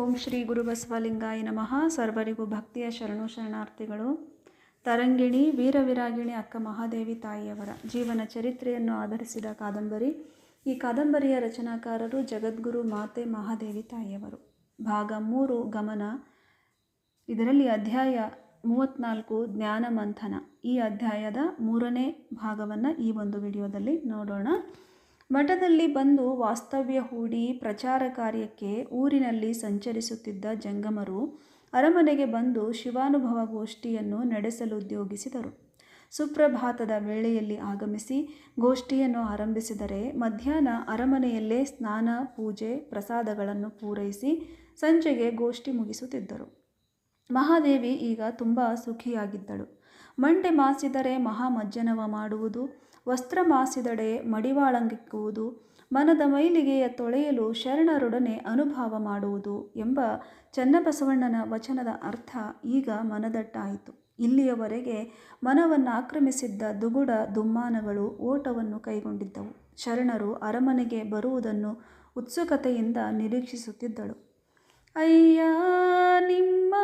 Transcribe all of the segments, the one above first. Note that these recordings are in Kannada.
ಓಂ ಶ್ರೀ ಗುರು ಬಸವಲಿಂಗಾಯ ನಮಃ. ಸರ್ವರಿಗೂ ಭಕ್ತಿಯ ಶರಣು ಶರಣಾರ್ಥಿಗಳು. ತರಂಗಿಣಿ, ವೀರವಿರಾಗಿಣಿ ಅಕ್ಕ ಮಹಾದೇವಿ ತಾಯಿಯವರ ಜೀವನ ಚರಿತ್ರೆಯನ್ನು ಆಧರಿಸಿದ ಕಾದಂಬರಿ. ಈ ಕಾದಂಬರಿಯ ರಚನಾಕಾರರು ಜಗದ್ಗುರು ಮಾತೆ ಮಹಾದೇವಿ ತಾಯಿಯವರು. ಭಾಗ ಮೂರು, ಗಮನ. ಇದರಲ್ಲಿ ಅಧ್ಯಾಯ ಮೂವತ್ತ್ನಾಲ್ಕು ಜ್ಞಾನ ಮಂಥನ. ಈ ಅಧ್ಯಾಯದ ಮೂರನೇ ಭಾಗವನ್ನು ಈ ಒಂದು ವಿಡಿಯೋದಲ್ಲಿ ನೋಡೋಣ. ಮಠದಲ್ಲಿ ಬಂದು ವಾಸ್ತವ್ಯ ಹೂಡಿ ಪ್ರಚಾರ ಕಾರ್ಯಕ್ಕೆ ಊರಿನಲ್ಲಿ ಸಂಚರಿಸುತ್ತಿದ್ದ ಜಂಗಮರು ಅರಮನೆಗೆ ಬಂದು ಶಿವಾನುಭವ ಗೋಷ್ಠಿಯನ್ನು ನಡೆಸಲು ಉದ್ಯೋಗಿಸಿದರು. ಸುಪ್ರಭಾತದ ವೇಳೆಯಲ್ಲಿ ಆಗಮಿಸಿ ಗೋಷ್ಠಿಯನ್ನು ಆರಂಭಿಸಿದರೆ ಮಧ್ಯಾಹ್ನ ಅರಮನೆಯಲ್ಲೇ ಸ್ನಾನ, ಪೂಜೆ, ಪ್ರಸಾದಗಳನ್ನು ಪೂರೈಸಿ ಸಂಜೆಗೆ ಗೋಷ್ಠಿ ಮುಗಿಸುತ್ತಿದ್ದರು. ಮಹಾದೇವಿ ಈಗ ತುಂಬ ಸುಖಿಯಾಗಿದ್ದಳು. ಮಂಡೆ ಮಾಸಿದರೆ ಮಹಾಮಜ್ಜನವ ಮಾಡುವುದು ವಸ್ತ್ರ ಮಾಸಿದಡೆ ಮಡಿವಾಳಂಗಿಕ್ಕುವುದು, ಮನದ ಮೈಲಿಗೆಯ ತೊಳೆಯಲು ಶರಣರೊಡನೆ ಅನುಭಾವ ಮಾಡುವುದು ಎಂಬ ಚನ್ನಬಸವಣ್ಣನ ವಚನದ ಅರ್ಥ ಈಗ ಮನದಟ್ಟಾಯಿತು. ಇಲ್ಲಿಯವರೆಗೆ ಮನವನ್ನು ಆಕ್ರಮಿಸಿದ್ದ ದುಗುಡ ದುಮ್ಮಾನಗಳು ಓಟವನ್ನು ಕೈಗೊಂಡಿದ್ದವು. ಶರಣರು ಅರಮನೆಗೆ ಬರುವುದನ್ನು ಉತ್ಸುಕತೆಯಿಂದ ನಿರೀಕ್ಷಿಸುತ್ತಿದ್ದಳು. ಅಯ್ಯ, ನಿಮ್ಮ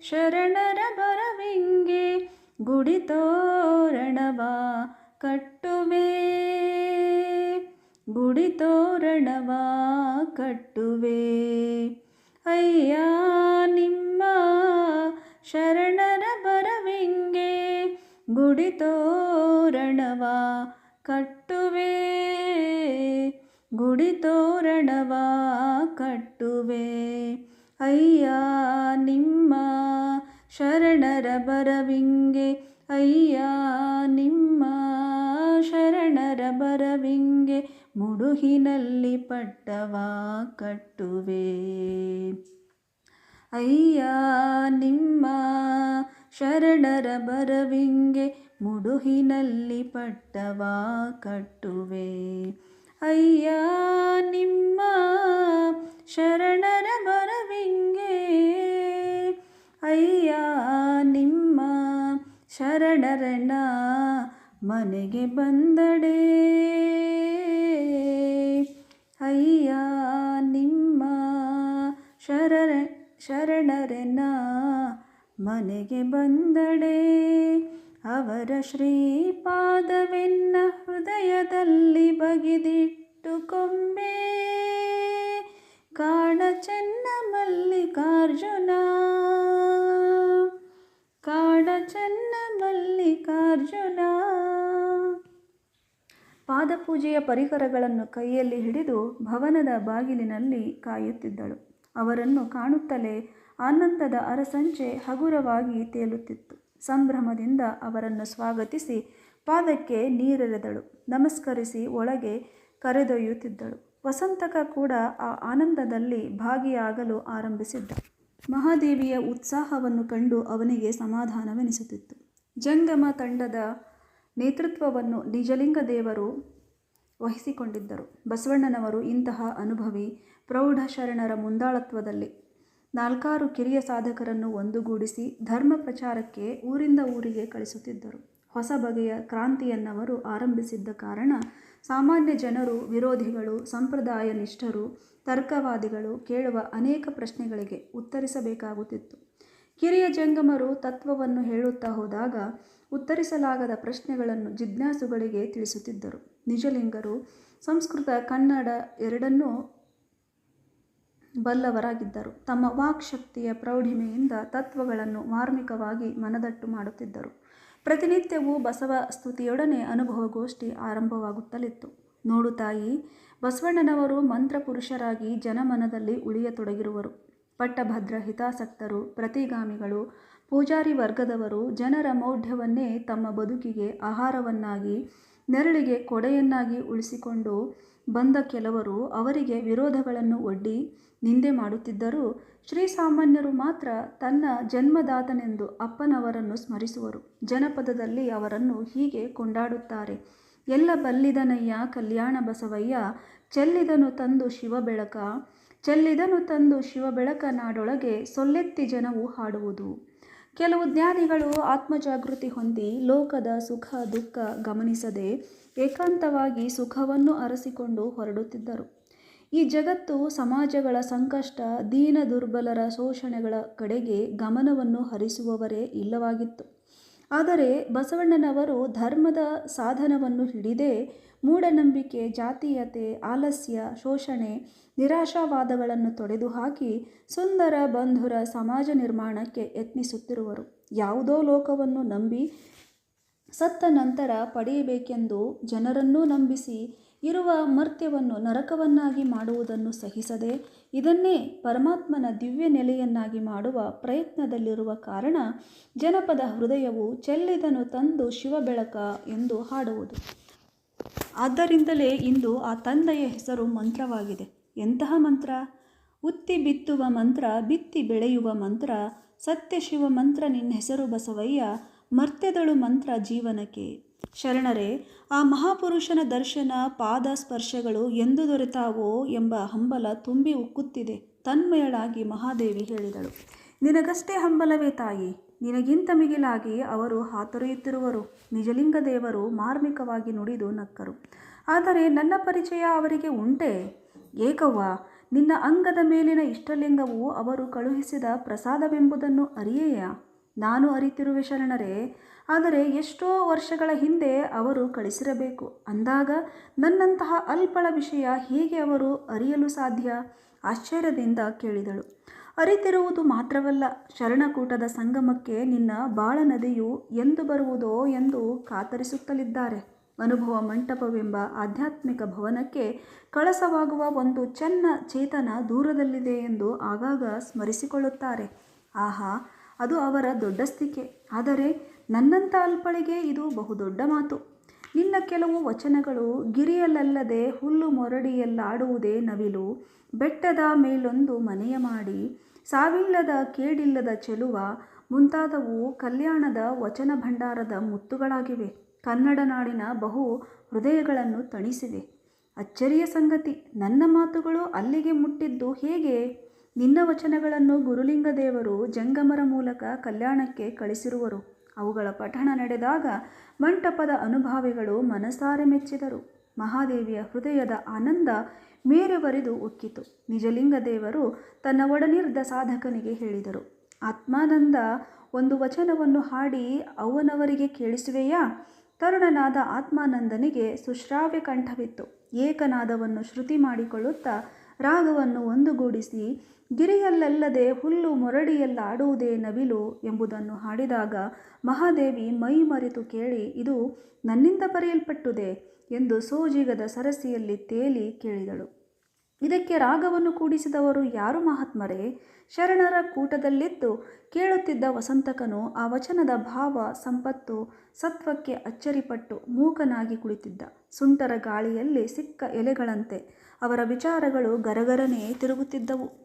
ಶರಣರ ಬರವಿಂಗೆ ಗುಡಿ ತೋರಣವ ಕಟ್ಟುವೆ. ಗುಡಿ ತೋರಣವ ಕಟ್ಟುವೆ. ಅಯ್ಯ ನಿಮ್ಮ ಶರಣರ ಬರವಿಂಗೆ ಗುಡಿ ತೋರಣವ ಕಟ್ಟುವೆ. ಗುಡಿ ತೋರಣವ ಕಟ್ಟುವೆ. ಅಯ್ಯ ನಿಮ್ಮ ಶರಣರ ಬರವಿಂಗೆ, ಅಯ್ಯ ನಿಮ್ಮ ಶರಣರ ಬರವಿಂಗೆ ಮುಡುಹಿನಲ್ಲಿ ಪಟ್ಟವ ಕಟ್ಟುವೆ. ಅಯ್ಯ ನಿಮ್ಮ ಶರಣರ ಬರವಿಂಗೆ ಮುಡುಹಿನಲ್ಲಿ ಪಟ್ಟವ ಕಟ್ಟುವೆ. ಅಯ್ಯ ನಿಮ್ಮ ಶರಣರ ಬರವಿಂಗೆ ಅಯ್ಯ ನಿಮ್ಮ ಶರಣರಣ ಮನೆಗೆ ಬಂದಡೆ. ಅಯ್ಯ ನಿಮ್ಮ ಶರಣ ಶರಣರನ ಮನೆಗೆ ಬಂದಡೆ. ಅವರ ಶ್ರೀಪಾದವೆನ್ನ ಹೃದಯದಲ್ಲಿ ಬಗಿದಿಟ್ಟು ಕೊಂಬೆ ಕಾಣ ಚೆನ್ನ ಮಲ್ಲಿಕಾರ್ಜುನ. ಕಾಡ ಚೆನ್ನ ಮಲ್ಲಿಕಾರ್ಜುನ. ಪಾದಪೂಜೆಯ ಪರಿಕರಗಳನ್ನು ಕೈಯಲ್ಲಿ ಹಿಡಿದು ಭವನದ ಬಾಗಿಲಿನಲ್ಲಿ ಕಾಯುತ್ತಿದ್ದಳು. ಅವರನ್ನು ಕಾಣುತ್ತಲೇ ಆನಂದದ ಅರಸಂಚೆ ಹಗುರವಾಗಿ ತೇಲುತ್ತಿತ್ತು. ಸಂಭ್ರಮದಿಂದ ಅವರನ್ನು ಸ್ವಾಗತಿಸಿ ಪಾದಕ್ಕೆ ನೀರೆರೆದಳು. ನಮಸ್ಕರಿಸಿ ಒಳಗೆ ಕರೆದೊಯ್ಯುತ್ತಿದ್ದಳು. ವಸಂತಕ ಕೂಡ ಆ ಆನಂದದಲ್ಲಿ ಭಾಗಿಯಾಗಲು ಆರಂಭಿಸಿದ್ದ. ಮಹಾದೇವಿಯ ಉತ್ಸಾಹವನ್ನು ಕಂಡು ಅವನಿಗೆ ಸಮಾಧಾನವೆನಿಸುತ್ತಿತ್ತು. ಜಂಗಮ ತಂಡದ ನೇತೃತ್ವವನ್ನು ನಿಜಲಿಂಗ ದೇವರು ವಹಿಸಿಕೊಂಡಿದ್ದರು. ಬಸವಣ್ಣನವರು ಇಂತಹ ಅನುಭವಿ ಪ್ರೌಢ ಶರಣರ ಮುಂದಾಳತ್ವದಲ್ಲಿ ನಾಲ್ಕಾರು ಕಿರಿಯ ಸಾಧಕರನ್ನು ಒಂದುಗೂಡಿಸಿ ಧರ್ಮ ಪ್ರಚಾರಕ್ಕೆ ಊರಿಂದ ಊರಿಗೆ ಕಳಿಸುತ್ತಿದ್ದರು. ಹೊಸ ಬಗೆಯ ಕ್ರಾಂತಿಯನ್ನವರು ಆರಂಭಿಸಿದ್ದ ಕಾರಣ ಸಾಮಾನ್ಯ ಜನರು, ವಿರೋಧಿಗಳು, ಸಂಪ್ರದಾಯ ನಿಷ್ಠರು, ತರ್ಕವಾದಿಗಳು ಕೇಳುವ ಅನೇಕ ಪ್ರಶ್ನೆಗಳಿಗೆ ಉತ್ತರಿಸಬೇಕಾಗುತ್ತಿತ್ತು. ಕಿರಿಯ ಜಂಗಮರು ತತ್ವವನ್ನು ಹೇಳುತ್ತಾ ಹೋದಾಗ ಉತ್ತರಿಸಲಾಗದ ಪ್ರಶ್ನೆಗಳನ್ನು ಜಿಜ್ಞಾಸುಗಳಿಗೆ ತಿಳಿಸುತ್ತಿದ್ದರು. ನಿಜಲಿಂಗರು, ಸಂಸ್ಕೃತ, ಕನ್ನಡ ಎರಡನ್ನೂ ಬಲ್ಲವರಾಗಿದ್ದರು. ತಮ್ಮ ವಾಕ್ಶಕ್ತಿಯ ಪ್ರೌಢಿಮೆಯಿಂದ ತತ್ವಗಳನ್ನು ಮಾರ್ಮಿಕವಾಗಿ ಮನದಟ್ಟು ಮಾಡುತ್ತಿದ್ದರು. ಪ್ರತಿನಿತ್ಯವೂ ಬಸವ ಸ್ತುತಿಯೊಡನೆ ಅನುಭವಗೋಷ್ಠಿ ಆರಂಭವಾಗುತ್ತಲಿತ್ತು. ನೋಡು ತಾಯಿ, ಬಸವಣ್ಣನವರು ಮಂತ್ರಪುರುಷರಾಗಿ ಜನಮನದಲ್ಲಿ ಉಳಿಯತೊಡಗಿರುವರು. ಪಟ್ಟಭದ್ರ ಹಿತಾಸಕ್ತರು, ಪ್ರತಿಗಾಮಿಗಳು, ಪೂಜಾರಿ ವರ್ಗದವರು ಜನರ ಮೌಢ್ಯವನ್ನೇ ತಮ್ಮ ಬದುಕಿಗೆ ಆಹಾರವನ್ನಾಗಿ, ನೆರಳಿಗೆ ಕೊಡೆಯನ್ನಾಗಿ ಉಳಿಸಿಕೊಂಡು ಬಂದ ಕೆಲವರು ಅವರಿಗೆ ವಿರೋಧಗಳನ್ನು ಒಡ್ಡಿ ನಿಂದೆ ಮಾಡುತ್ತಿದ್ದರೂ ಶ್ರೀಸಾಮಾನ್ಯರು ಮಾತ್ರ ತನ್ನ ಜನ್ಮದಾತನೆಂದು ಅಪ್ಪನವರನ್ನು ಸ್ಮರಿಸುವರು. ಜನಪದದಲ್ಲಿ ಅವರನ್ನು ಹೀಗೆ ಕೊಂಡಾಡುತ್ತಾರೆ. ಎಲ್ಲ ಬಲ್ಲಿದನಯ್ಯ ಕಲ್ಯಾಣ ಬಸವಯ್ಯ, ಚೆಲ್ಲಿದನು ತಂದು ಶಿವ ಬೆಳಕ ಚೆಲ್ಲಿದನು ತಂದು ಶಿವ ಬೆಳಕ ನಾಡೊಳಗೆ ಸೊಲ್ಲೆತ್ತಿ ಜನವು ಹಾಡುವುದು. ಕೆಲವು ಜ್ಞಾನಿಗಳು ಆತ್ಮಜಾಗೃತಿ ಹೊಂದಿ ಲೋಕದ ಸುಖ, ದುಃಖ ಗಮನಿಸದೆ ಏಕಾಂತವಾಗಿ ಸುಖವನ್ನು ಅರಸಿಕೊಂಡು ಹೊರಡುತ್ತಿದ್ದರು. ಈ ಜಗತ್ತು ಸಮಾಜಗಳ ಸಂಕಷ್ಟ, ದೀನ ದುರ್ಬಲರ ಶೋಷಣೆಗಳ ಕಡೆಗೆ ಗಮನವನ್ನು ಹರಿಸುವವರೇ ಇಲ್ಲವಾಗಿತ್ತು. ಆದರೆ ಬಸವಣ್ಣನವರು ಧರ್ಮದ ಸಾಧನವನ್ನು ಹಿಡಿದೇ ಮೂಢನಂಬಿಕೆ, ಜಾತೀಯತೆ, ಆಲಸ್ಯ, ಶೋಷಣೆ, ನಿರಾಶಾವಾದಗಳನ್ನು ತೊಡೆದುಹಾಕಿ ಸುಂದರ ಬಂಧುರ ಸಮಾಜ ನಿರ್ಮಾಣಕ್ಕೆ ಯತ್ನಿಸುತ್ತಿರುವರು. ಯಾವುದೋ ಲೋಕವನ್ನು ನಂಬಿ ಸತ್ತ ನಂತರ ಪಡೆಯಬೇಕೆಂದು ಜನರನ್ನೂ ನಂಬಿಸಿ ಇರುವ ಮರ್ತ್ಯವನ್ನು ನರಕವನ್ನಾಗಿ ಮಾಡುವುದನ್ನು ಸಹಿಸದೆ ಇದನ್ನೇ ಪರಮಾತ್ಮನ ದಿವ್ಯ ನೆಲೆಯನ್ನಾಗಿ ಮಾಡುವ ಪ್ರಯತ್ನದಲ್ಲಿರುವ ಕಾರಣ ಜನಪದ ಹೃದಯವು ಚೆಲ್ಲಿದನು ತಂದು ಶಿವ ಬೆಳಕ ಎಂದು ಹಾಡುವುದು. ಆದ್ದರಿಂದಲೇ ಇಂದು ಆ ತಂದೆಯ ಹೆಸರು ಮಂತ್ರವಾಗಿದೆ. ಎಂತಹ ಮಂತ್ರ? ಉತ್ತಿ ಬಿತ್ತುವ ಮಂತ್ರ, ಬಿತ್ತಿ ಬೆಳೆಯುವ ಮಂತ್ರ ಸತ್ಯಶಿವ ಮಂತ್ರ ನಿನ್ನ ಹೆಸರು ಬಸವಯ್ಯ, ಮರ್ತ್ಯದಳು ಮಂತ್ರ ಜೀವನಕ್ಕೆ. ಶರಣರೇ, ಆ ಮಹಾಪುರುಷನ ದರ್ಶನ, ಪಾದ ಸ್ಪರ್ಶಗಳು ಎಂದು ದೊರೆತಾವೋ ಎಂಬ ಹಂಬಲ ತುಂಬಿ ಉಕ್ಕುತ್ತಿದೆ, ತನ್ಮಯಳಾಗಿ ಮಹಾದೇವಿ ಹೇಳಿದಳು. ನಿನಗಷ್ಟೇ ಹಂಬಲವೇ ತಾಯಿ? ನಿನಗಿಂತ ಮಿಗಿಲಾಗಿ ಅವರು ಹಾತೊರೆಯುತ್ತಿರುವರು. ನಿಜಲಿಂಗ ದೇವರು ಮಾರ್ಮಿಕವಾಗಿ ನುಡಿದು ನಕ್ಕರು. ಆದರೆ ನನ್ನ ಪರಿಚಯ ಅವರಿಗೆ ಉಂಟೆ? ಏಕವ್ವ, ನಿನ್ನ ಅಂಗದ ಮೇಲಿನ ಇಷ್ಟಲಿಂಗವು ಅವರು ಕಳುಹಿಸಿದ ಪ್ರಸಾದವೆಂಬುದನ್ನು ಅರಿಯೇಯ? ನಾನು ಅರಿತಿರುವೆ ಶರಣರೇ, ಆದರೆ ಎಷ್ಟೋ ವರ್ಷಗಳ ಹಿಂದೆ ಅವರು ಕಳಿಸಿರಬೇಕು. ಅಂದಾಗ ನನ್ನಂತಹ ಅಲ್ಪಳ ವಿಷಯ ಹೇಗೆ ಅವರು ಅರಿಯಲು ಸಾಧ್ಯ? ಆಶ್ಚರ್ಯದಿಂದ ಕೇಳಿದಳು. ಅರಿತಿರುವುದು ಮಾತ್ರವಲ್ಲ, ಶರಣಕೂಟದ ಸಂಗಮಕ್ಕೆ ನಿನ್ನ ಬಾಳ ನದಿಯು ಎಂದು ಬರುವುದೋ ಎಂದು ಕಾತರಿಸುತ್ತಲಿದ್ದಾರೆ. ಅನುಭವ ಮಂಟಪವೆಂಬ ಆಧ್ಯಾತ್ಮಿಕ ಭವನಕ್ಕೆ ಕಳಸವಾಗುವ ಒಂದು ಚೆನ್ನ ಚೇತನ ದೂರದಲ್ಲಿದೆ ಎಂದು ಆಗಾಗ ಸ್ಮರಿಸಿಕೊಳ್ಳುತ್ತಾರೆ. ಆಹಾ, ಅದು ಅವರ ದೊಡ್ಡಸ್ತಿಕೆ ಆದರೆ ನನ್ನಂಥ ಅಲ್ಪಳಿಗೆ ಇದು ಬಹುದೊಡ್ಡ ಮಾತು. ನಿನ್ನ ಕೆಲವು ವಚನಗಳು ಗಿರಿಯಲ್ಲಲ್ಲದೆ ಹುಲ್ಲು ಮೊರಡಿಯಲ್ಲಾಡುವುದೇ ನವಿಲು. ಬೆಟ್ಟದ ಮೇಲೊಂದು ಮನೆಯ ಮಾಡಿ, ಸಾವಿಲ್ಲದ ಕೇಡಿಲ್ಲದ ಚೆಲುವ, ಮುಂತಾದವು ಕಲ್ಯಾಣದ ವಚನ ಭಂಡಾರದ ಮುತ್ತುಗಳಾಗಿವೆ. ಕನ್ನಡ ನಾಡಿನ ಬಹು ಹೃದಯಗಳನ್ನು ತಣಿಸಿವೆ. ಅಚ್ಚರಿಯ ಸಂಗತಿ, ನನ್ನ ಮಾತುಗಳು ಅಲ್ಲಿಗೆ ಮುಟ್ಟಿದ್ದು ಹೇಗೆ? ನಿನ್ನ ವಚನಗಳನ್ನು ಗುರುಲಿಂಗದೇವರು ಜಂಗಮರ ಮೂಲಕ ಕಲ್ಯಾಣಕ್ಕೆ ಕಳಿಸಿರುವರು. ಅವುಗಳ ಪಠಣ ನಡೆದಾಗ ಮಂಟಪದ ಅನುಭಾವಿಗಳು ಮನಸಾರೆ ಮೆಚ್ಚಿದರು. ಮಹಾದೇವಿಯ ಹೃದಯದ ಆನಂದ ಮೇರೆವರೆದು ಉಕ್ಕಿತು. ನಿಜಲಿಂಗ ದೇವರು ತನ್ನ ಒಡನಿರ್ದ ಸಾಧಕನಿಗೆ ಹೇಳಿದರು, ಆತ್ಮಾನಂದ, ಒಂದು ವಚನವನ್ನು ಹಾಡಿ ಅವನವರಿಗೆ ಕೇಳಿಸುವೆಯಾ? ತರುಣನಾದ ಆತ್ಮಾನಂದನಿಗೆ ಸುಶ್ರಾವ್ಯ ಕಂಠವಿತ್ತು ಏಕನಾದವನ್ನು ಶ್ರುತಿ ಮಾಡಿಕೊಳ್ಳುತ್ತಾ ರಾಗವನ್ನು ಒಂದುಗೂಡಿಸಿ, ಗಿರಿಯಲ್ಲಲ್ಲದೆ ಹುಲ್ಲು ಮೊರಡಿಯಲ್ಲಾಡುವುದೇ ನವಿಲು ಎಂಬುದನ್ನು ಹಾಡಿದಾಗ ಮಹಾದೇವಿ ಮೈ ಮರೆತು ಕೇಳಿ, ಇದು ನನ್ನಿಂದ ಬರೆಯಲ್ಪಟ್ಟುದೆ ಎಂದು ಸೋಜಿಗದ ಸರಸಿಯಲ್ಲಿ ತೇಲಿ ಕೇಳಿದಳು. ಇದಕ್ಕೆ ರಾಗವನ್ನು ಕೂಡಿಸಿದವರು ಯಾರು ಮಹಾತ್ಮರೇ? ಶರಣರ ಕೂಟದಲ್ಲಿದ್ದು ಕೇಳುತ್ತಿದ್ದ ವಸಂತಕನು ಆ ವಚನದ ಭಾವ, ಸಂಪತ್ತು, ಸತ್ವಕ್ಕೆ ಅಚ್ಚರಿಪಟ್ಟು ಮೂಕನಾಗಿ ಕುಳಿತಿದ್ದ. ಸುಂಟರ ಗಾಳಿಯಲ್ಲಿ ಸಿಕ್ಕ ಎಲೆಗಳಂತೆ ಅವರ ವಿಚಾರಗಳು ಗರಗರನೆ ತಿರುಗುತ್ತಿದ್ದವು.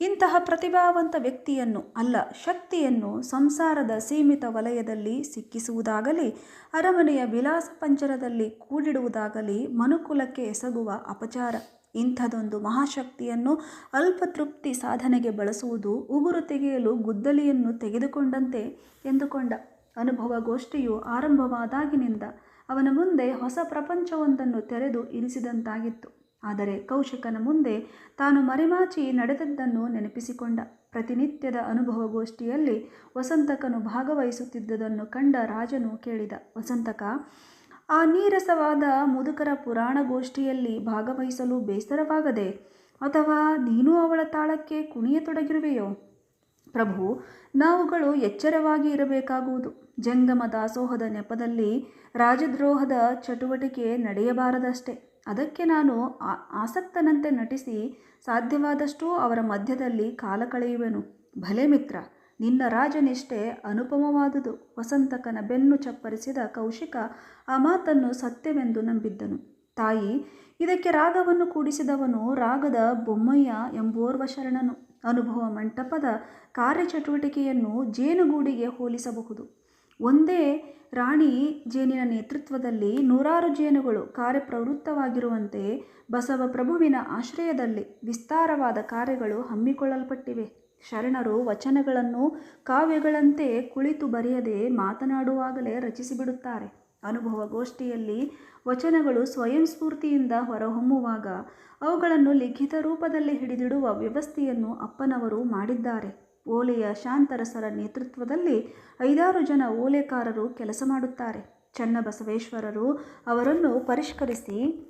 ಇಂತಹ ಪ್ರತಿಭಾವಂತ ವ್ಯಕ್ತಿಯನ್ನು ಅಲ್ಲ, ಶಕ್ತಿಯನ್ನು ಸಂಸಾರದ ಸೀಮಿತ ವಲಯದಲ್ಲಿ ಸಿಕ್ಕಿಸುವುದಾಗಲಿ, ಅರಮನೆಯ ವಿಲಾಸ ಪಂಚರದಲ್ಲಿ ಕೂಡಿಡುವುದಾಗಲಿ ಮನುಕುಲಕ್ಕೆ ಎಸಗುವ ಅಪಚಾರ. ಇಂಥದೊಂದು ಮಹಾಶಕ್ತಿಯನ್ನು ಅಲ್ಪತೃಪ್ತಿ ಸಾಧನೆಗೆ ಬಳಸುವುದು ಉಗುರು ತೆಗೆಯಲು ಗುದ್ದಲಿಯನ್ನು ತೆಗೆದುಕೊಂಡಂತೆ ಎಂದುಕೊಂಡ. ಅನುಭವ ಗೋಷ್ಠಿಯು ಆರಂಭವಾದಾಗಿನಿಂದ ಅವನ ಮುಂದೆ ಹೊಸ ಪ್ರಪಂಚವೊಂದನ್ನು ತೆರೆದು ಇರಿಸಿದಂತಾಗಿತ್ತು. ಆದರೆ ಕೌಶಿಕನ ಮುಂದೆ ತಾನು ಮರೆಮಾಚಿ ನಡೆದದ್ದನ್ನು ನೆನಪಿಸಿಕೊಂಡ. ಪ್ರತಿನಿತ್ಯದ ಅನುಭವಗೋಷ್ಠಿಯಲ್ಲಿ ವಸಂತಕನು ಭಾಗವಹಿಸುತ್ತಿದ್ದುದನ್ನು ಕಂಡ ರಾಜನು ಕೇಳಿದ, ವಸಂತಕ, ಆ ನೀರಸವಾದ ಮುದುಕರ ಪುರಾಣಗೋಷ್ಠಿಯಲ್ಲಿ ಭಾಗವಹಿಸಲು ಬೇಸರವಾಗದೆ ಅಥವಾ ನೀನು ಅವಳ ತಾಳಕ್ಕೆ ಕುಣಿಯತೊಡಗಿರುವೆಯೋ? ಪ್ರಭು, ನಾವುಗಳು ಎಚ್ಚರವಾಗಿ ಇರಬೇಕಾಗುವುದು. ಜಂಗಮ ದಾಸೋಹದ ನೆಪದಲ್ಲಿ ರಾಜದ್ರೋಹದ ಚಟುವಟಿಕೆ ನಡೆಯಬಾರದಷ್ಟೇ. ಅದಕ್ಕೆ ನಾನು ಆಸಕ್ತನಂತೆ ನಟಿಸಿ ಸಾಧ್ಯವಾದಷ್ಟೂ ಅವರ ಮಧ್ಯದಲ್ಲಿ ಕಾಲ ಕಳೆಯುವೆನು. ಭಲೆ ಮಿತ್ರ, ನಿನ್ನ ರಾಜನಿಷ್ಠೆ ಅನುಪಮವಾದುದು. ವಸಂತಕನ ಬೆನ್ನು ಚಪ್ಪರಿಸಿದ ಕೌಶಿಕ ಆ ಮಾತನ್ನು ಸತ್ಯವೆಂದು ನಂಬಿದ್ದನು. ತಾಯಿ, ಇದಕ್ಕೆ ರಾಗವನ್ನು ಕೂಡಿಸಿದವನು ರಾಗದ ಬೊಮ್ಮಯ್ಯ ಎಂಬೋರ್ವ ಶರಣನು. ಅನುಭವ ಮಂಟಪದ ಕಾರ್ಯಚಟುವಟಿಕೆಯನ್ನು ಜೇನುಗೂಡಿಗೆ ಹೋಲಿಸಬಹುದು. ಒಂದೇ ರಾಣಿ ಜೇನಿನ ನೇತೃತ್ವದಲ್ಲಿ ನೂರಾರು ಜೇನುಗಳು ಕಾರ್ಯಪ್ರವೃತ್ತವಾಗಿರುವಂತೆ ಬಸವ ಪ್ರಭುವಿನ ಆಶ್ರಯದಲ್ಲಿ ವಿಸ್ತಾರವಾದ ಕಾರ್ಯಗಳು ಹಮ್ಮಿಕೊಳ್ಳಲ್ಪಟ್ಟಿವೆ. ಶರಣರು ವಚನಗಳನ್ನು ಕಾವ್ಯಗಳಂತೆ ಕುಳಿತು ಬರೆಯದೆ ಮಾತನಾಡುವಾಗಲೇ ರಚಿಸಿಬಿಡುತ್ತಾರೆ. ಅನುಭವ ಗೋಷ್ಠಿಯಲ್ಲಿ ವಚನಗಳು ಸ್ವಯಂ ಸ್ಫೂರ್ತಿಯಿಂದ ಹೊರಹೊಮ್ಮುವಾಗ ಅವುಗಳನ್ನು ಲಿಖಿತ ರೂಪದಲ್ಲಿ ಹಿಡಿದಿಡುವ ವ್ಯವಸ್ಥೆಯನ್ನು ಅಪ್ಪನವರು ಮಾಡಿದ್ದಾರೆ. ಓಲೆಯ ಶಾಂತರಸರ ನೇತೃತ್ವದಲ್ಲಿ ಐದಾರು ಜನ ಓಲೆಕಾರರು ಕೆಲಸ ಮಾಡುತ್ತಾರೆ. ಚನ್ನಬಸವೇಶ್ವರರು ಅವರನ್ನು ಪರಿಷ್ಕರಿಸಿ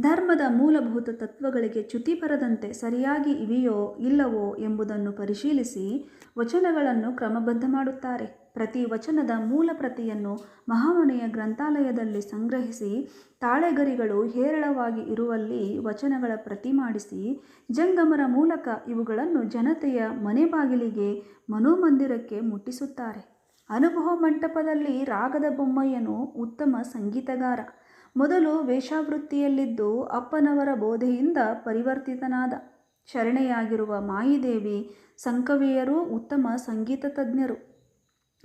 ಧರ್ಮದ ಮೂಲಭೂತ ತತ್ವಗಳಿಗೆ ಚ್ಯುತಿ ಬರದಂತೆ ಸರಿಯಾಗಿ ಇವೆಯೋ ಇಲ್ಲವೋ ಎಂಬುದನ್ನು ಪರಿಶೀಲಿಸಿ ವಚನಗಳನ್ನು ಕ್ರಮಬದ್ಧ ಮಾಡುತ್ತಾರೆ. ಪ್ರತಿ ವಚನದ ಮೂಲ ಪ್ರತಿಯನ್ನು ಮಹಾಮನೆಯ ಗ್ರಂಥಾಲಯದಲ್ಲಿ ಸಂಗ್ರಹಿಸಿ, ತಾಳೆಗರಿಗಳು ಹೇರಳವಾಗಿ ಇರುವಲ್ಲಿ ವಚನಗಳ ಪ್ರತಿ ಮಾಡಿಸಿ, ಜಂಗಮರ ಮೂಲಕ ಇವುಗಳನ್ನು ಜನತೆಯ ಮನೆ ಬಾಗಿಲಿಗೆ ಮನೋಮಂದಿರಕ್ಕೆ ಮುಟ್ಟಿಸುತ್ತಾರೆ. ಅನುಭವ ಮಂಟಪದಲ್ಲಿ ರಾಗದ ಬೊಮ್ಮಯ್ಯನು ಉತ್ತಮ ಸಂಗೀತಗಾರ. ಮೊದಲು ವೇಷಾವೃತ್ತಿಯಲ್ಲಿದ್ದು ಅಪ್ಪನವರ ಬೋಧೆಯಿಂದ ಪರಿವರ್ತಿತನಾದ. ಶರಣೆಯಾಗಿರುವ ಮಾಯಿದೇವಿ, ಸಂಕವಿಯರೂ ಉತ್ತಮ ಸಂಗೀತ ತಜ್ಞರು.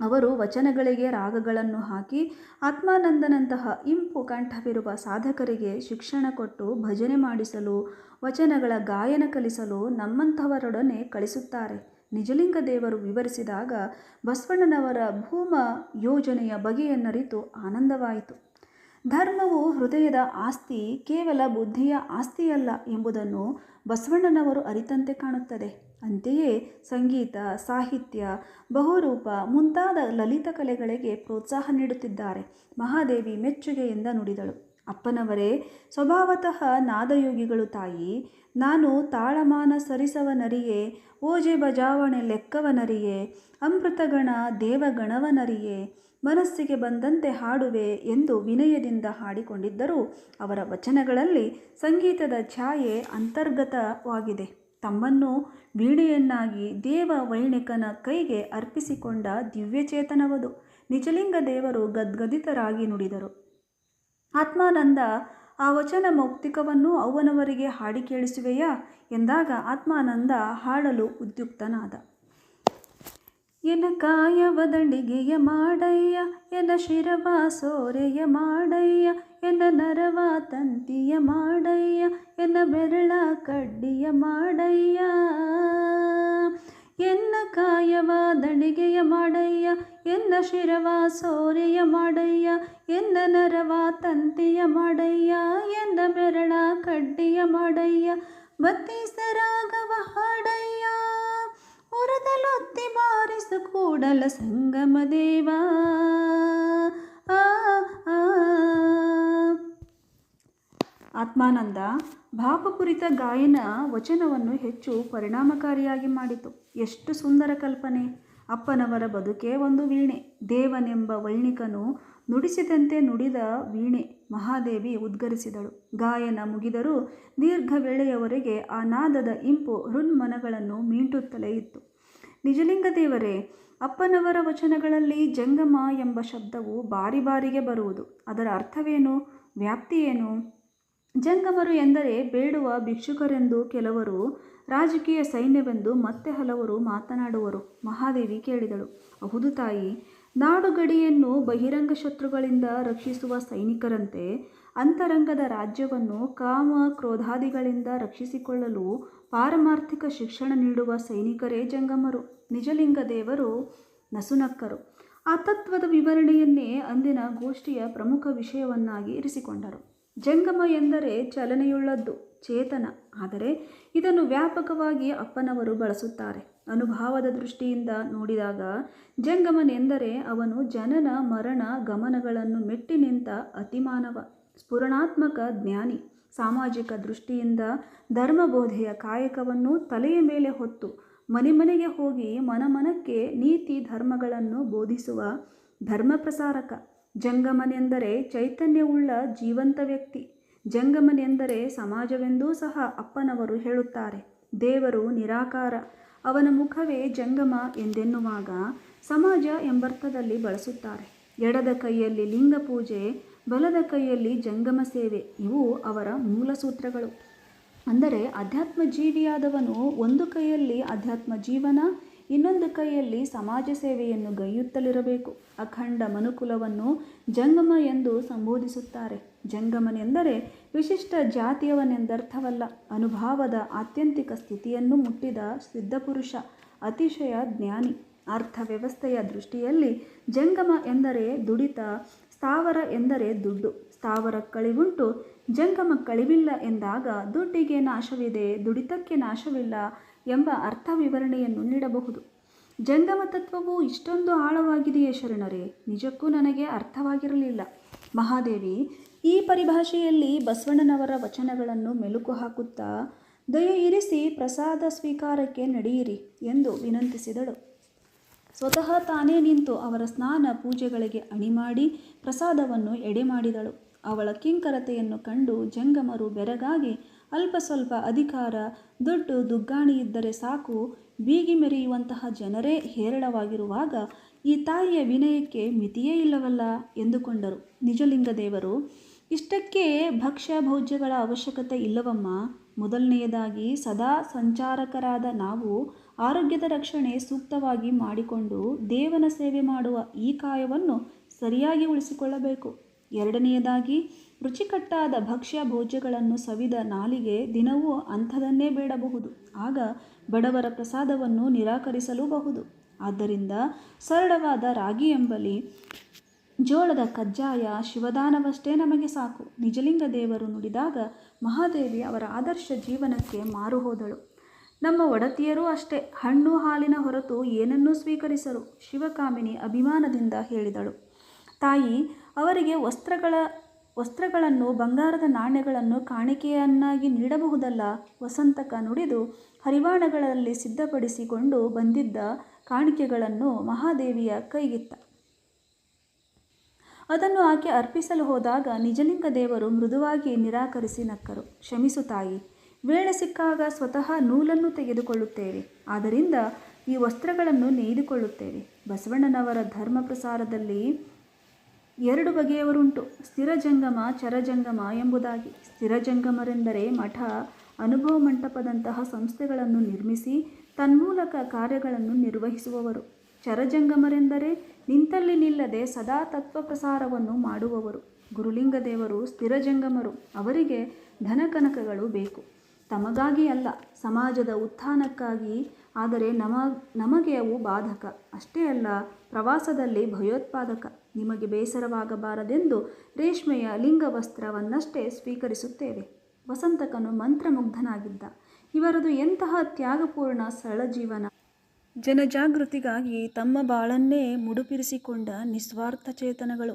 ಅವರು ವಚನಗಳಿಗೆ ರಾಗಗಳನ್ನು ಹಾಕಿ ಆತ್ಮಾನಂದನಂತಹ ಇಂಪು ಕಂಠವಿರುವ ಸಾಧಕರಿಗೆ ಶಿಕ್ಷಣ ಕೊಟ್ಟು ಭಜನೆ ಮಾಡಿಸಲು, ವಚನಗಳ ಗಾಯನ ಕಲಿಸಲು ನಮ್ಮಂಥವರೊಡನೆ ಕಳಿಸುತ್ತಾರೆ. ನಿಜಲಿಂಗ ದೇವರು ವಿವರಿಸಿದಾಗ ಬಸವಣ್ಣನವರ ಭೂಮ ಯೋಜನೆಯ ಬಗೆಯನ್ನರಿತು ಆನಂದವಾಯಿತು. ಧರ್ಮವು ಹೃದಯದ ಆಸ್ತಿ ಕೇವಲ ಬುದ್ಧಿಯ ಆಸ್ತಿಯಲ್ಲ ಎಂಬುದನ್ನು ಬಸವಣ್ಣನವರು ಅರಿತಂತೆ ಕಾಣುತ್ತದೆ. ಅಂತೆಯೇ ಸಂಗೀತ, ಸಾಹಿತ್ಯ, ಬಹುರೂಪ ಮುಂತಾದ ಲಲಿತ ಕಲೆಗಳಿಗೆ ಪ್ರೋತ್ಸಾಹ ನೀಡುತ್ತಿದ್ದಾರೆ. ಮಹಾದೇವಿ ಮೆಚ್ಚುಗೆಯಿಂದ ನುಡಿದಳು. ಅಪ್ಪನವರೇ, ಸ್ವಭಾವತಃ ನಾದಯೋಗಿಗಳು ತಾಯಿ, ನಾನು ತಾಳಮಾನ ಸರಿಸವನರಿಯೇ, ಓಜೆ ಬಜಾವಣೆ ಲೆಕ್ಕವನರಿಯೇ, ಅಮೃತಗಣ ದೇವಗಣವನರಿಯೇ, ಮನಸ್ಸಿಗೆ ಬಂದಂತೆ ಹಾಡುವೆ ಎಂದು ವಿನಯದಿಂದ ಹಾಡಿಕೊಂಡಿದ್ದರೂ ಅವರ ವಚನಗಳಲ್ಲಿ ಸಂಗೀತದ ಛಾಯೆ ಅಂತರ್ಗತವಾಗಿದೆ. ತಮ್ಮನ್ನು ವೀಣೆಯನ್ನಾಗಿ ದೇವ ವೈಣಿಕನ ಕೈಗೆ ಅರ್ಪಿಸಿಕೊಂಡ ದಿವ್ಯಚೇತನವದು. ನಿಜಲಿಂಗ ದೇವರು ಗದ್ಗದಿತರಾಗಿ ನುಡಿದರು. ಆತ್ಮಾನಂದ, ಆ ವಚನ ಮೌಕ್ತಿಕವನ್ನು ಅವನವರಿಗೆ ಹಾಡಿ ಕೇಳಿಸುವೆಯಾ? ಎಂದಾಗ ಆತ್ಮಾನಂದ ಹಾಡಲು ಉದ್ಯುಕ್ತನಾದ. ಎನ ಕಾಯವ ದಂಡಿಗೆಯ ಮಾಡಯ್ಯ ಎನ ಶಿರವ ಸೋರೆಯ ಮಾಡಯ್ಯ ಎನ ನರವ ತಂತಿಯ ಮಾಡಯ್ಯ ಎನ ಬೆರಳ ಕಡ್ಡಿಯ ಮಾಡಯ್ಯ ಎನ್ನ ಕಾಯವ ದಂಡಿಗೆಯ ಮಾಡಯ್ಯ ಎನ್ನ ಶಿರವ ಸೋರೆಯ ಮಾಡಯ್ಯ ಎನ್ನ ನರವ ತಂತಿಯ ಮಾಡಯ್ಯ ಎನ್ನ ಬೆರಳ ಕಡ್ಡಿಯ ಮಾಡಯ್ಯ ಬತ್ತೀಸರಾಗವ ಹಾಡಯ್ಯ ಉರದಲೊತ್ತಿ ಬಾರಿಸು ಕೂಡಲ ಸಂಗಮ ದೇವ. ಆತ್ಮಾನಂದ ಭಾವಪುರಿತ ಗಾಯನ ವಚನವನ್ನು ಹೆಚ್ಚು ಪರಿಣಾಮಕಾರಿಯಾಗಿ ಮಾಡಿತು. ಎಷ್ಟು ಸುಂದರ ಕಲ್ಪನೆ. ಅಪ್ಪನವರ ಬದುಕೇ ಒಂದು ವೀಣೆ. ದೇವನೆಂಬ ವೈಣಿಕನು ನುಡಿಸಿದಂತೆ ನುಡಿದ ವೀಣೆ ಮಹಾದೇವಿ ಉದ್ಗರಿಸಿದಳು. ಗಾಯನ ಮುಗಿದರೂ ದೀರ್ಘ ವೇಳೆಯವರೆಗೆ ಆ ನಾದದ ಇಂಪು ಹೃನ್ಮನಗಳನ್ನು ಮೀಂಟುತ್ತಲೇ ಇತ್ತು. ನಿಜಲಿಂಗ ದೇವರೇ, ಅಪ್ಪನವರ ವಚನಗಳಲ್ಲಿ ಜಂಗಮ ಎಂಬ ಶಬ್ದವು ಬಾರಿ ಬಾರಿಗೆ ಬರುವುದು. ಅದರ ಅರ್ಥವೇನು? ವ್ಯಾಪ್ತಿಯೇನು? ಜಂಗಮರು ಎಂದರೆ ಬೇಡುವ ಭಿಕ್ಷುಕರೆಂದು ಕೆಲವರು, ರಾಜಕೀಯ ಸೈನ್ಯವೆಂದು ಮತ್ತೆ ಹಲವರು ಮಾತನಾಡುವರು. ಮಹಾದೇವಿ ಕೇಳಿದಳು, ಹೌದು ತಾಯಿ, ನಾಡುಗಡಿಯನ್ನು ಬಹಿರಂಗ ಶತ್ರುಗಳಿಂದ ರಕ್ಷಿಸುವ ಸೈನಿಕರಂತೆ ಅಂತರಂಗದ ರಾಜ್ಯವನ್ನು ಕಾಮ ಕ್ರೋಧಾದಿಗಳಿಂದ ರಕ್ಷಿಸಿಕೊಳ್ಳಲು ಪಾರಮಾರ್ಥಿಕ ಶಿಕ್ಷಣ ನೀಡುವ ಸೈನಿಕರೇ ಜಂಗಮರು ನಿಜಲಿಂಗ ದೇವರು ನಸುನಕ್ಕರು. ಆ ತತ್ವದ ವಿವರಣೆಯನ್ನೇ ಅಂದಿನ ಗೋಷ್ಠಿಯ ಪ್ರಮುಖ ವಿಷಯವನ್ನಾಗಿ ಇರಿಸಿಕೊಂಡರು. ಜಂಗಮ ಎಂದರೆ ಚಲನೆಯುಳ್ಳದ್ದು, ಚೇತನ. ಆದರೆ ಇದನ್ನು ವ್ಯಾಪಕವಾಗಿ ಅಪ್ಪನವರು ಬಳಸುತ್ತಾರೆ. ಅನುಭಾವದ ದೃಷ್ಟಿಯಿಂದ ನೋಡಿದಾಗ ಜಂಗಮನೆಂದರೆ ಅವನು ಜನನ, ಮರಣ, ಗಮನಗಳನ್ನು ಮೆಟ್ಟಿ ನಿಂತ ಅತಿಮಾನವ. ಸ್ಫುರಣಾತ್ಮಕ ಜ್ಞಾನಿ. ಸಾಮಾಜಿಕ ದೃಷ್ಟಿಯಿಂದ ಧರ್ಮಬೋಧೆಯ ಕಾಯಕವನ್ನು ತಲೆಯ ಮೇಲೆ ಹೊತ್ತು ಮನೆ ಮನೆಗೆ ಹೋಗಿ ಮನಮನಕ್ಕೆ ನೀತಿ ಧರ್ಮಗಳನ್ನು ಬೋಧಿಸುವ ಧರ್ಮ ಪ್ರಸಾರಕ ಜಂಗಮನೆಂದರೆ ಚೈತನ್ಯವುಳ್ಳ ಜೀವಂತ ವ್ಯಕ್ತಿ. ಜಂಗಮನೆಂದರೆ ಸಮಾಜವೆಂದೂ ಸಹ ಅಪ್ಪನವರು ಹೇಳುತ್ತಾರೆ. ದೇವರು ನಿರಾಕಾರ. ಅವನ ಮುಖವೇ ಜಂಗಮ ಎಂದೆನ್ನುವಾಗ ಸಮಾಜ ಎಂಬರ್ಥದಲ್ಲಿ ಬಳಸುತ್ತಾರೆ. ಎಡದ ಕೈಯಲ್ಲಿ ಲಿಂಗ ಪೂಜೆ ಬಲದ ಕೈಯಲ್ಲಿ ಜಂಗಮ ಸೇವೆ, ಇವು ಅವರ ಮೂಲ ಸೂತ್ರಗಳು. ಅಂದರೆ ಅಧ್ಯಾತ್ಮ ಜೀವಿಯಾದವನು ಒಂದು ಕೈಯಲ್ಲಿ ಅಧ್ಯಾತ್ಮ ಜೀವನ, ಇನ್ನೊಂದು ಕೈಯಲ್ಲಿ ಸಮಾಜ ಸೇವೆಯನ್ನು ಗೈಯುತ್ತಲಿರಬೇಕು ಅಖಂಡ ಮನುಕುಲವನ್ನು ಜಂಗಮ ಎಂದು ಸಂಬೋಧಿಸುತ್ತಾರೆ. ಜಂಗಮನೆಂದರೆ ವಿಶಿಷ್ಟ ಜಾತಿಯವನೆಂದರ್ಥವಲ್ಲ. ಅನುಭಾವದ ಆತ್ಯಂತಿಕ ಸ್ಥಿತಿಯನ್ನು ಮುಟ್ಟಿದ ಸಿದ್ಧಪುರುಷ, ಅತಿಶಯ ಜ್ಞಾನಿ. ಅರ್ಥವ್ಯವಸ್ಥೆಯ ದೃಷ್ಟಿಯಲ್ಲಿ ಜಂಗಮ ಎಂದರೆ ದುಡಿತ ಸ್ಥಾವರ ಎಂದರೆ ದುಡ್ಡು. ಸ್ಥಾವರ ಕಳಿವುಂಟು ಜಂಗಮ ಕಳಿವಿಲ್ಲ ಎಂದಾಗ ದುಡ್ಡಿಗೆ ನಾಶವಿದೆ, ದುಡಿತಕ್ಕೆ ನಾಶವಿಲ್ಲ ಎಂಬ ಅರ್ಥ ವಿವರಣೆಯನ್ನು ನೀಡಬಹುದು. ಜಂಗಮ ತತ್ವವು ಇಷ್ಟೊಂದು ಆಳವಾಗಿದೆಯೇ ಶರಣರೇ? ನಿಜಕ್ಕೂ ನನಗೆ ಅರ್ಥವಾಗಿರಲಿಲ್ಲ. ಮಹಾದೇವಿ, ಈ ಪರಿಭಾಷೆಯಲ್ಲಿ ಬಸವಣ್ಣನವರ ವಚನಗಳನ್ನು ಮೆಲುಕು ಹಾಕುತ್ತಾ, ದಯ ಇರಿಸಿ ಪ್ರಸಾದ ಸ್ವೀಕಾರಕ್ಕೆ ನಡೆಯಿರಿ ಎಂದು ವಿನಂತಿಸಿದಳು. ಸ್ವತಃ ತಾನೇ ನಿಂತು ಅವರ ಸ್ನಾನ ಪೂಜೆಗಳಿಗೆ ಅಣಿ ಮಾಡಿ ಪ್ರಸಾದವನ್ನು ಎಡೆ ಮಾಡಿದಳು ಅವಳ ಕಿಂಕರತೆಯನ್ನು ಕಂಡು ಜಂಗಮರು ಬೆರಗಾಗಿ ಅಲ್ಪ ಸ್ವಲ್ಪ ಅಧಿಕಾರ, ದುಡ್ಡು ದುಗ್ಗಾಣಿ ಇದ್ದರೆ ಸಾಕು, ಬೀಗಿ ಮೆರೆಯುವಂತಹ ಜನರೇ ಹೇರಳವಾಗಿರುವಾಗ ಈ ತಾಯಿಯ ವಿನಯಕ್ಕೆ ಮಿತಿಯೇ ಇಲ್ಲವಲ್ಲ ಎಂದುಕೊಂಡರು. ನಿಜಲಿಂಗ ದೇವರು ಇಷ್ಟಕ್ಕೆ ಭಕ್ಷ್ಯ ಭೋಜ್ಯಗಳ ಅವಶ್ಯಕತೆ ಇಲ್ಲವಮ್ಮ. ಮೊದಲನೆಯದಾಗಿ ಸದಾ ಸಂಚಾರಕರಾದ ನಾವು ಆರೋಗ್ಯದ ರಕ್ಷಣೆ ಸೂಕ್ತವಾಗಿ ಮಾಡಿಕೊಂಡು ದೇವನ ಸೇವೆ ಮಾಡುವ ಈ ಕಾಯವನ್ನು ಸರಿಯಾಗಿ ಉಳಿಸಿಕೊಳ್ಳಬೇಕು. ಎರಡನೆಯದಾಗಿ, ರುಚಿಕಟ್ಟಾದ ಭಕ್ಷ್ಯ ಭೋಜ್ಯಗಳನ್ನು ಸವಿದ ನಾಲಿಗೆ ದಿನವೂ ಅಂಥದನ್ನೇ ಬೇಡಬಹುದು. ಆಗ ಬಡವರ ಪ್ರಸಾದವನ್ನು ನಿರಾಕರಿಸಲೂಬಹುದು. ಆದ್ದರಿಂದ ಸರಳವಾದ ರಾಗಿ ಎಂಬಲಿ ಜೋಳದ ಕಜ್ಜಾಯ ಶಿವದಾನವಷ್ಟೇ ನಮಗೆ ಸಾಕು. ನಿಜಲಿಂಗ ದೇವರು ನುಡಿದಾಗ ಮಹಾದೇವಿ ಅವರ ಆದರ್ಶ ಜೀವನಕ್ಕೆ ಮಾರು ಹೋದಳು. ನಮ್ಮ ಒಡತಿಯರೂ ಅಷ್ಟೇ. ಹಣ್ಣು ಹಾಲಿನ ಹೊರತು ಏನನ್ನೂ ಸ್ವೀಕರಿಸರು. ಶಿವಕಾಮಿನಿ ಅಭಿಮಾನದಿಂದ ಹೇಳಿದಳು. ತಾಯಿ, ಅವರಿಗೆ ವಸ್ತ್ರಗಳ, ವಸ್ತ್ರಗಳನ್ನು, ಬಂಗಾರದ ನಾಣ್ಯಗಳನ್ನು ಕಾಣಿಕೆಯನ್ನಾಗಿ ನೀಡಬಹುದಲ್ಲ? ವಸಂತಕ ನುಡಿದು ಹರಿವಾಣಗಳಲ್ಲಿ ಸಿದ್ಧಪಡಿಸಿಕೊಂಡು ಬಂದಿದ್ದ ಕಾಣಿಕೆಗಳನ್ನು ಮಹಾದೇವಿಯ ಕೈಗಿತ್ತ. ಅದನ್ನು ಆಕೆ ಅರ್ಪಿಸಲು ಹೋದಾಗ ನಿಜಲಿಂಗ ದೇವರು ಮೃದುವಾಗಿ ನಿರಾಕರಿಸಿ ನಕ್ಕರು. ಕ್ಷಮಿಸು ತಾಯಿ. ವೇಳೆ ಸಿಕ್ಕಾಗ ಸ್ವತಃ ನೂಲನ್ನು ತೆಗೆದುಕೊಳ್ಳುತ್ತೇವೆ. ಆದ್ದರಿಂದ ಈ ವಸ್ತ್ರಗಳನ್ನು ನೇಯ್ದುಕೊಳ್ಳುತ್ತೇವೆ. ಬಸವಣ್ಣನವರ ಧರ್ಮ ಪ್ರಸಾರದಲ್ಲಿ ಎರಡು ಬಗೆಯವರುಂಟು. ಸ್ಥಿರ ಜಂಗಮ ಚರಜಂಗಮ ಎಂಬುದಾಗಿ. ಸ್ಥಿರ ಜಂಗಮರೆಂದರೆ ಮಠ, ಅನುಭವ ಮಂಟಪದಂತಹ ಸಂಸ್ಥೆಗಳನ್ನು ನಿರ್ಮಿಸಿ ತನ್ಮೂಲಕ ಕಾರ್ಯಗಳನ್ನು ನಿರ್ವಹಿಸುವವರು. ಚರಜಂಗಮರೆಂದರೆ ನಿಂತಲ್ಲಿ ನಿಲ್ಲದೆ ಸದಾ ತತ್ವ ಪ್ರಸಾರವನ್ನು ಮಾಡುವವರು. ಗುರುಲಿಂಗದೇವರು, ಸ್ಥಿರಜಂಗಮರು, ಅವರಿಗೆ ಧನಕನಕಗಳು ಬೇಕು. ತಮಗಾಗಿ ಅಲ್ಲ, ಸಮಾಜದ ಉತ್ಥಾನಕ್ಕಾಗಿ. ಆದರೆ ನಮ, ನಮಗೆ ಅವು ಬಾಧಕ. ಅಷ್ಟೇ ಅಲ್ಲ, ಪ್ರವಾಸದಲ್ಲಿ ಭಯೋತ್ಪಾದಕ. ನಿಮಗೆ ಬೇಸರವಾಗಬಾರದೆಂದು ರೇಷ್ಮೆಯ ಲಿಂಗವಸ್ತ್ರವನ್ನಷ್ಟೇ ಸ್ವೀಕರಿಸುತ್ತೇವೆ. ವಸಂತಕನು ಮಂತ್ರಮುಗ್ಧನಾಗಿದ್ದ. ಇವರದು ಎಂತಹ ತ್ಯಾಗಪೂರ್ಣ ಸರಳ ಜೀವನ ಜನಜಾಗೃತಿಗಾಗಿ ತಮ್ಮ ಬಾಳನ್ನೇ ಮುಡುಪಿರಿಸಿಕೊಂಡ ನಿಸ್ವಾರ್ಥ ಚೇತನಗಳು.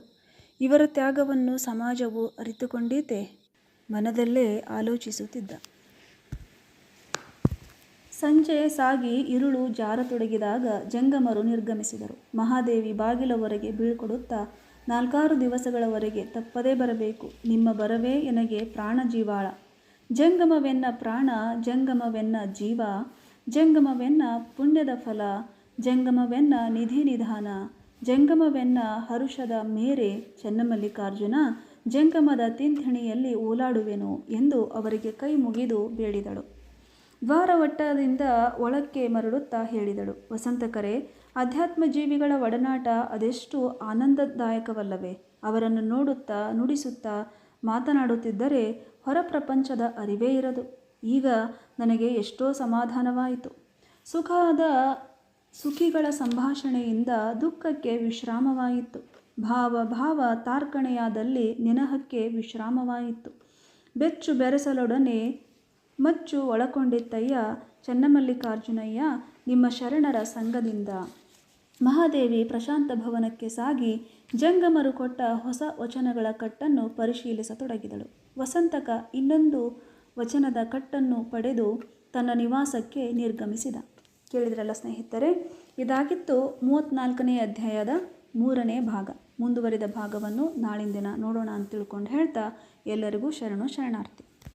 ಇವರ ತ್ಯಾಗವನ್ನು ಸಮಾಜವು ಅರಿತುಕೊಂಡೀತೆ? ಮನದಲ್ಲೇ ಆಲೋಚಿಸುತ್ತಿದ್ದ. ಸಂಜೆ ಸಾಗಿ ಇರುಳು ಜಾರತೊಡಗಿದಾಗ ಜಂಗಮರು ನಿರ್ಗಮಿಸಿದರು. ಮಹಾದೇವಿ ಬಾಗಿಲವರೆಗೆ ಬೀಳ್ಕೊಡುತ್ತಾ, ನಾಲ್ಕಾರು ದಿವಸಗಳವರೆಗೆ ತಪ್ಪದೇ ಬರಬೇಕು. ನಿಮ್ಮ ಬರವೇ ಎನಗೆ ಪ್ರಾಣ ಜೀವಾಳ. ಜಂಗಮವೆನ್ನ ಪ್ರಾಣ, ಜಂಗಮವೆನ್ನ ಜೀವ, ಜಂಗಮವೆನ್ನ ಪುಣ್ಯದ ಫಲ, ಜಂಗಮವೆನ್ನ ನಿಧಿ ನಿಧಾನ, ಜಂಗಮವೆನ್ನ ಹರುಷದ ಮೇರೆ, ಚೆನ್ನಮಲ್ಲಿಕಾರ್ಜುನ, ಜಂಗಮದ ತಿಂಥಣಿಯಲ್ಲಿ ಓಲಾಡುವೆನು ಎಂದು ಅವರಿಗೆ ಕೈ ಮುಗಿದು ಬೇಡಿದಳು. ದ್ವಾರವಟ್ಟದಿಂದ ಒಳಕ್ಕೆ ಮರಳುತ್ತಾ ಹೇಳಿದಳು. ವಸಂತಕರೆ ಅಧ್ಯಾತ್ಮ ಜೀವಿಗಳ ಒಡನಾಟ ಅದೆಷ್ಟು ಆನಂದದಾಯಕವಲ್ಲವೇ. ಅವರನ್ನು ನೋಡುತ್ತಾ ನುಡಿಸುತ್ತಾ ಮಾತನಾಡುತ್ತಿದ್ದರೆ ಹೊರ ಪ್ರಪಂಚದ ಅರಿವೇ ಇರದು. ಈಗ ನನಗೆ ಎಷ್ಟೋ ಸಮಾಧಾನವಾಯಿತು. ಸುಖದ ಸುಖಿಗಳ ಸಂಭಾಷಣೆಯಿಂದ ದುಃಖಕ್ಕೆ ವಿಶ್ರಾಮವಾಯಿತು. ಭಾವ ಭಾವ ತಾರ್ಕಣೆಯಾದಲ್ಲಿ ನಿನಹಕ್ಕೆ ವಿಶ್ರಾಮವಾಯಿತು. ಬೆಚ್ಚು ಬೆರೆಸಲೊಡನೆ ಮಚ್ಚು ಒಳಕೊಂಡಿತ್ತಯ್ಯ ಚೆನ್ನಮಲ್ಲಿಕಾರ್ಜುನಯ್ಯ ನಿಮ್ಮ ಶರಣರ ಸಂಘದಿಂದ. ಮಹಾದೇವಿ ಪ್ರಶಾಂತ ಭವನಕ್ಕೆ ಸಾಗಿ ಜಂಗಮರು ಕೊಟ್ಟ ಹೊಸ ವಚನಗಳ ಕಟ್ಟನ್ನು ಪರಿಶೀಲಿಸತೊಡಗಿದಳು. ವಸಂತಕ ಇನ್ನೊಂದು ವಚನದ ಕಟ್ಟನ್ನು ಪಡೆದು ತನ್ನ ನಿವಾಸಕ್ಕೆ ನಿರ್ಗಮಿಸಿದ. ಕೇಳಿದ್ರಲ್ಲ ಸ್ನೇಹಿತರೆ, ಇದಾಗಿತ್ತು ಮೂವತ್ತ್ನಾಲ್ಕನೇ ಅಧ್ಯಾಯದ ಮೂರನೇ ಭಾಗ. ಮುಂದುವರಿದ ಭಾಗವನ್ನು ನಾಳಿನ ದಿನ ನೋಡೋಣ ಅಂತ ತಿಳ್ಕೊಂಡು ಹೇಳ್ತಾ ಎಲ್ಲರಿಗೂ ಶರಣು ಶರಣಾರ್ಥಿ.